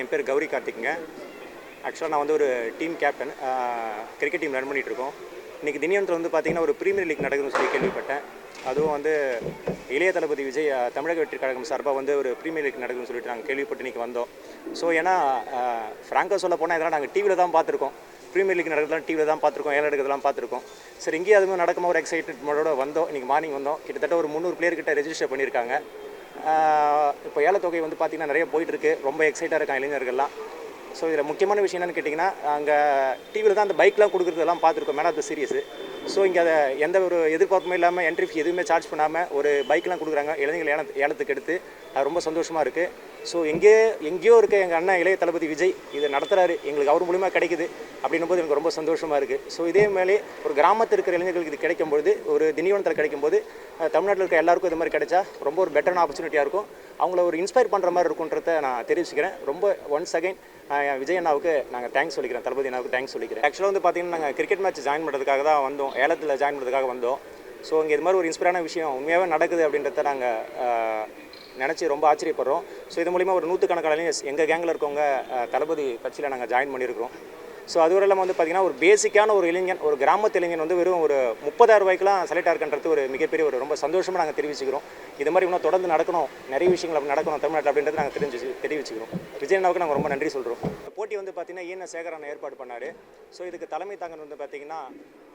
என் பேர் கௌரி கார்த்திக்ங்க ஆக்சுவலாக நான் வந்து ஒரு team captain cricket team run பண்ணிகிட்ருக்கோம் இருக்கோம் இன்றைக்கி தினியந்தில் வந்து பார்த்தீங்கன்னா ஒரு ப்ரீமியர் லீக் நடக்குதுன்னு சொல்லி கேள்விப்பட்டேன். அதுவும் வந்து இளைய தளபதி விஜய் தமிழக வெற்றி கழகம் சார்பாக வந்து ஒரு ப்ரீமியர் லீக் நடக்குதுன்னு சொல்லிட்டு நாங்கள் கேள்விப்பட்டு இன்றைக்கி வந்தோம். ஸோ ஏன்னா ஃப்ராங்காக சொல்ல போனால் இதெல்லாம் நாங்கள் டிவியில் தான் பார்த்துருக்கோம் ப்ரீமியர் லீக் நடக்கிறதுலாம் டிவியில் தான் பார்த்துருக்கோம் ஏழை எடுக்கிறதுலாம் பார்த்துருக்கோம் சரி இங்கேயும் அதுவும் நடக்குமா ஒரு எக்ஸைட்டட் வந்தோம். இன்றைக்கி மார்னிங் வந்தோம். கிட்டத்தட்ட ஒரு முந்நூறு பிளேயர்கிட்ட ரெஜிஸ்டர் பண்ணியிருக்காங்க. இப்போ ஏலத்தொகை வந்து பார்த்திங்கன்னா நிறைய போயிட்டுருக்கு. ரொம்ப எக்ஸைட்டாக இருக்கான் இளைஞர்கள்லாம். ஸோ இதில் முக்கியமான விஷயம் என்னென்னு கேட்டிங்கன்னா அங்கே டிவியில் தான் அந்த பைக்லாம் கொடுக்குறதெல்லாம் பார்த்துருக்கோம். Man of the series so இங்கே அதை எந்த ஒரு எதிர்பார்ப்புமே இல்லாமல் என்ட்ரி ஃபீ எதுவுமே சார்ஜ் பண்ணாமல் ஒரு பைக்லாம் கொடுக்குறாங்க. இளைஞர்கள் ஏல ஏலத்துக்கு எடுத்து அது ரொம்ப சந்தோஷமாக இருக்குது ஸோ எங்கேயோ எங்கேயோ இருக்க எங்கள் அண்ணன் இளைய தளபதி விஜய் இதை நடத்துகிறாரு எங்களுக்கு அவர் மூலிமா கிடைக்குது அப்படின்னும் போது எனக்கு ரொம்ப சந்தோஷமாக இருக்குது ஸோ இதே மேலே ஒரு கிராமத்தில் இருக்கிற இளைஞர்களுக்கு இது கிடைக்கும்போது ஒரு திண்டிவனத்தில் கிடைக்கும்போது போது தமிழ்நாட்டில் இருக்க எல்லாருக்கும் இது மாதிரி கிடைச்சா ரொம்ப ஒரு பெட்டரான ஆப்பர்ச்சுனிட்டியாக இருக்கும். அவங்கள ஒரு இன்ஸ்பயர் பண்ணுற மாதிரி இருக்குன்றத நான் தெரிவிச்சுக்கிறேன். ரொம்ப ஒன்ஸ் அகைன் விஜய் அண்ணாவுக்கு நாங்கள் தேங்க்ஸ் சொல்லிக்கிறேன். தளபதி அண்ணாவுக்கு தேங்க்ஸ் சொல்லிக்கிறேன். ஆக்சுவலாக வந்து பார்த்தீங்கன்னா நாங்கள் கிரிக்கெட் மேட்ச் ஜாயின் பண்ணுறதுக்காக தான் வந்தோம். ஏலத்தில் ஜாயின் பண்ணுறதுக்காக வந்தோம். ஸோ இங்கே இது மாதிரி ஒரு இன்ஸ்பயரான விஷயம் உண்மையாகவே நடக்குது அப்படின்றத நாங்கள் நினச்சி ரொம்ப ஆச்சரியப்படுறோம். ஸோ இது மூலிமா ஒரு நூற்றுக்கணக்கான எங்கள் கேங்கில் இருக்கவங்க தளபதி கட்சியில் நாங்கள் ஜாயின் பண்ணியிருக்கிறோம். ஸோ அது இல்லாமல் வந்து பார்த்திங்கன்னா ஒரு பேசிக்கான ஒரு இளைஞன் ஒரு கிராமத்து இளைஞன் வந்து வெறும் ஒரு முப்பதாயிரம் ரூபாய்க்குலாம் செலக்ட் ஆயிருக்குன்றது ஒரு மிகப்பெரிய ஒரு ரொம்ப சந்தோஷமாக நாங்கள் தெரிவிச்சுக்கிறோம். இது மாதிரி இன்னும் தொடர்ந்து நடக்கணும். நிறைய விஷயங்கள் அப்படி நடக்கணும் தமிழ்நாட்டில் அப்படின்றது நாங்கள் தெரிஞ்சு தெரிவிச்சுக்கிறோம். விஜயனாவுக்கு நாங்கள் ரொம்ப நன்றி சொல்கிறோம் போட்டி வந்து பார்த்திங்கன்னா ஈன சேகரன் ஏற்பாடு பண்ணார். ஸோ இதுக்கு தலைமை தாங்கன் வந்து பார்த்திங்கன்னா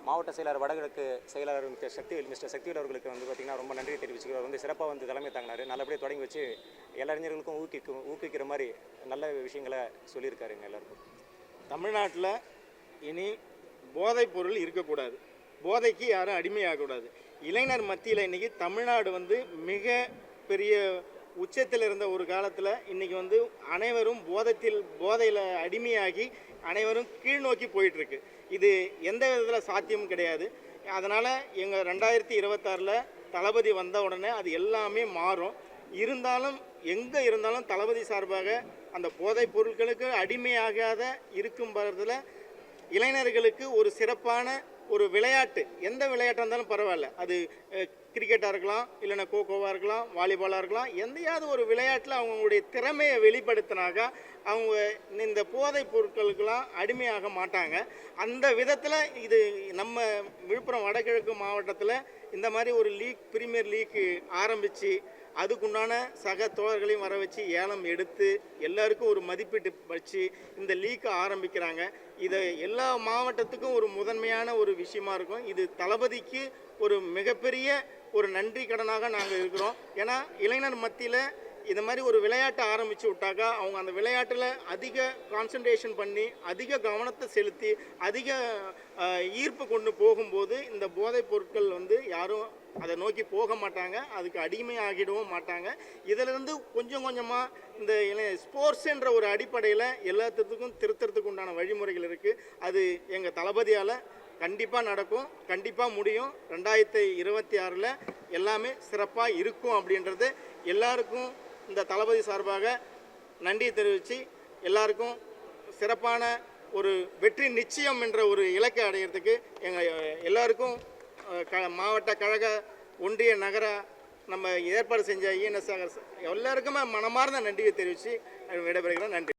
மாவட்ட செயலாளர் வடகிழக்கு செயலாளர் மிஸ்டர் சக்திவேல் மிஸ்டர் சக்திவேல் அவர்களுக்கு வந்து பார்த்திங்கன்னா ரொம்ப நன்றி தெரிவிச்சுக்கிறோம். வந்து சிறப்பாக வந்து தலைமை தாங்கினார். நல்லபடியாக தொடங்கி வச்சு எல்லா இளைஞர்களுக்கும் ஊக்குவிக்கும் ஊக்குவிக்கிற மாதிரி நல்ல விஷயங்களை சொல்லியிருக்காருங்க எல்லாருக்கும். தமிழ்நாட்டில் இனி போதைப் பொருள் இருக்கக்கூடாது. போதைக்கு யாரும் அடிமையாகக்கூடாது. இளைஞர் மத்தியில் இன்னைக்கு தமிழ்நாடு வந்து மிக பெரிய உச்சத்தில் இருந்த ஒரு காலத்தில் இன்னைக்கு வந்து அனைவரும் போதத்தில் போதையில் அடிமையாகி அனைவரும் கீழ் நோக்கி போயிட்டுருக்கு. இது எந்த விதத்தில் சாத்தியமும் கிடையாது. அதனால் எங்கள் ரெண்டாயிரத்தி இருபத்தாறில் தளபதி வந்த உடனே அது எல்லாமே மாறும். இருந்தாலும் எங்கே இருந்தாலும் தளபதி சார்பாக அந்த போதைப் பொருட்களுக்கு அடிமையாகாத இருக்கும் பட்சத்தில் இளைஞர்களுக்கு ஒரு சிறப்பான ஒரு விளையாட்டு. எந்த விளையாட்டாக இருந்தாலும் பரவாயில்ல. அது கிரிக்கெட்டாக இருக்கலாம் இல்லைன்னா கோகோவாக இருக்கலாம் வாலிபாலாக இருக்கலாம் எந்தையாவது ஒரு விளையாட்டில் அவங்களுடைய திறமையை வெளிப்படுத்தினாக்க அவங்க இந்த போதைப் பொருட்களுக்கெல்லாம் அடிமையாக மாட்டாங்க. அந்த விதத்தில் இது நம்ம விழுப்புரம் வடகிழக்கு மாவட்டத்தில் இந்த மாதிரி ஒரு லீக் பிரீமியர் லீக்கு ஆரம்பித்து அதுக்குண்டான சக தோழர்களையும் வர வச்சு ஏலம் எடுத்து எல்லாருக்கும் ஒரு மதிப்பீட்டு வச்சு இந்த லீக்கை ஆரம்பிக்கிறாங்க. இதை எல்லா மாவட்டத்துக்கும் ஒரு முதன்மையான ஒரு விஷயமா இருக்கும். இது தளபதிக்கு ஒரு மிகப்பெரிய ஒரு நன்றி கடனாக நாங்கள் இருக்கிறோம். ஏன்னா இளைஞர் மத்தியில் இந்த மாதிரி ஒரு விளையாட்டை ஆரம்பித்து விட்டாக்கா அவங்க அந்த விளையாட்டில் அதிக கான்சன்ட்ரேஷன் பண்ணி அதிக கவனத்தை செலுத்தி அதிக ஈர்ப்பு கொண்டு போகும்போது இந்த போதைப் பொருட்கள் வந்து யாரும் அதை நோக்கி போக மாட்டாங்க. அதுக்கு அடிமை ஆகிடவும் மாட்டாங்க. இதிலிருந்து கொஞ்சம் கொஞ்சமாக இந்த ஸ்போர்ட்ஸ்ன்ற ஒரு அடிப்படையில் எல்லாத்துக்கும் திருத்தறதுக்கு உண்டான வழிமுறைகள் இருக்குது அது எங்கள் தளபதியால் கண்டிப்பாக நடக்கும். கண்டிப்பாக முடியும். ரெண்டாயிரத்தி இருபத்தி ஆறில் எல்லாமே சிறப்பாக இருக்கும் அப்படின்றது எல்லாருக்கும் இந்த தளபதி சார்பாக நன்றி தெரிவித்து எல்லாருக்கும் சிறப்பான ஒரு வெற்றி நிச்சயம் என்ற ஒரு இலக்கை அடையிறதுக்கு எங்கள் எல்லாருக்கும் க மாவட்ட கழக ஒன்றிய நகர நம்ம ஏற்பாடு செஞ்ச இஎன்எஸ் எல்லாருக்குமே மனமார்ந்த நன்றியை தெரிவித்து விடைபெறுகிறேன் நன்றி.